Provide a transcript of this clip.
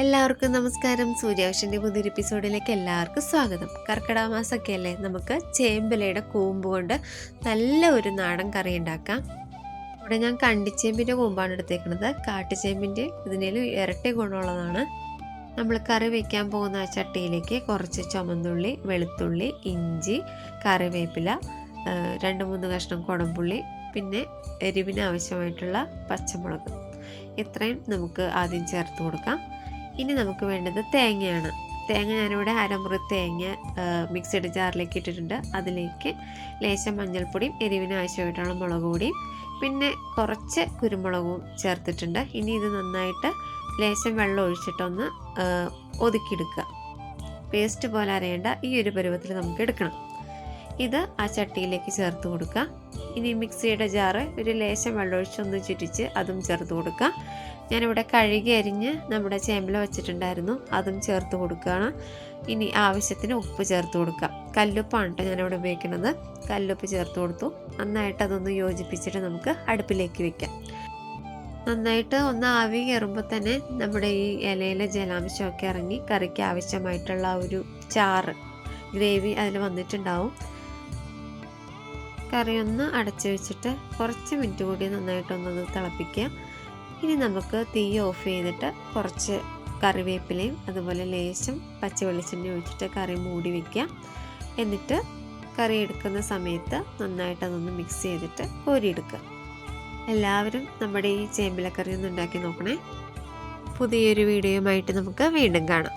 എല്ലാവർക്കും നമസ്കാരം. സൂര്യാവശ്യന്റെ പുതിയൊരു എപ്പിസോഡിലേക്ക് എല്ലാവർക്കും സ്വാഗതം. കർക്കിടക മാസമൊക്കെ അല്ലേ നമുക്ക് ചേമ്പിലയുടെ കൂമ്പ് കൊണ്ട് നല്ല ഒരു നാടൻ കറി ഉണ്ടാക്കാം. ഇവിടെ ഞാൻ കണ്ടിച്ചേമ്പിന്റെ കൂമ്പാണ് എടുത്തേക്കുന്നത്. കാട്ടുചേമ്പിന്റെ ഇതിനേലും ഇരട്ടി ഗുണമുള്ളതാണ്. നമ്മൾ കറി വയ്ക്കാൻ പോകുന്ന ആ ചട്ടിയിലേക്ക് കുറച്ച് ചുമന്നുള്ളി വെളുത്തുള്ളി ഇഞ്ചി കറിവേപ്പില രണ്ട് മൂന്ന് കഷ്ണം കുടംപുള്ളി പിന്നെ എരിവിന് ആവശ്യമായിട്ടുള്ള പച്ചമുളക്. ഇത്രയും നമുക്ക് ആദ്യം ചേർത്ത് കൊടുക്കാം. ഇനി നമുക്ക് വേണ്ടത് തേങ്ങയാണ്. തേങ്ങ ഞാനിവിടെ അരമുറി തേങ്ങ മിക്സഡ് ജാറിലേക്ക് ഇട്ടിട്ടുണ്ട്. അതിലേക്ക് ലേശം മഞ്ഞൾപ്പൊടിയും എരിവിന് ആവശ്യമായിട്ടുള്ള മുളക് പൊടിയും പിന്നെ കുറച്ച് കുരുമുളകും ചേർത്തിട്ടുണ്ട്. ഇനി ഇത് നന്നായിട്ട് ലേശം വെള്ളം ഒഴിച്ചിട്ടൊന്ന് ഒതുക്കിയെടുക്കുക. പേസ്റ്റ് പോലെ അരയേണ്ട ഈ ഒരു പരുവത്തിൽ നമുക്ക് എടുക്കണം. ഇത് ആ ചട്ടിയിലേക്ക് ചേർത്ത് കൊടുക്കുക. ഇനി മിക്സിയുടെ ജാറ് ഒരു ലേശം വെള്ളമൊഴിച്ചൊന്ന് ചുറ്റിച്ച് അതും ചേർത്ത് കൊടുക്കുക. ഞാനിവിടെ കഴുകി അരിഞ്ഞ് നമ്മുടെ ചേമ്പിൽ വെച്ചിട്ടുണ്ടായിരുന്നു. അതും ചേർത്ത് കൊടുക്കുകയാണ്. ഇനി ആവശ്യത്തിന് ഉപ്പ് ചേർത്ത് കൊടുക്കുക. കല്ലുപ്പാണ് കേട്ടോ ഞാനിവിടെ ഉപയോഗിക്കുന്നത്. കല്ലുപ്പ് ചേർത്ത് കൊടുത്തു. നന്നായിട്ട് അതൊന്ന് യോജിപ്പിച്ചിട്ട് നമുക്ക് അടുപ്പിലേക്ക് വെക്കാം. നന്നായിട്ട് ഒന്ന് ആവി കയറുമ്പോൾ തന്നെ നമ്മുടെ ഈ ഇലയിലെ ജലാംശമൊക്കെ ഇറങ്ങി കറിക്ക് ആവശ്യമായിട്ടുള്ള ഒരു ചാറ് ഗ്രേവി അതിൽ വന്നിട്ടുണ്ടാവും. കറി ഒന്ന് അടച്ചു വെച്ചിട്ട് കുറച്ച് മിനിറ്റ് കൂടി നന്നായിട്ടൊന്നത് തിളപ്പിക്കുക. ഇനി നമുക്ക് തീ ഓഫ് ചെയ്തിട്ട് കുറച്ച് കറിവേപ്പിലയും അതുപോലെ ലേശം പച്ച വെളിച്ചെണ്ണ ഒഴിച്ചിട്ട് കറി മൂടി വയ്ക്കുക എന്നിട്ട് കറി എടുക്കുന്ന സമയത്ത് നന്നായിട്ട് അതൊന്ന് മിക്സ് ചെയ്തിട്ട് കോരിയെടുക്കുക. എല്ലാവരും നമ്മുടെ ഈ ചേമ്പിലക്കറി ഒന്ന് ഉണ്ടാക്കി നോക്കണേ. പുതിയൊരു വീഡിയോയുമായിട്ട് നമുക്ക് വീണ്ടും കാണാം.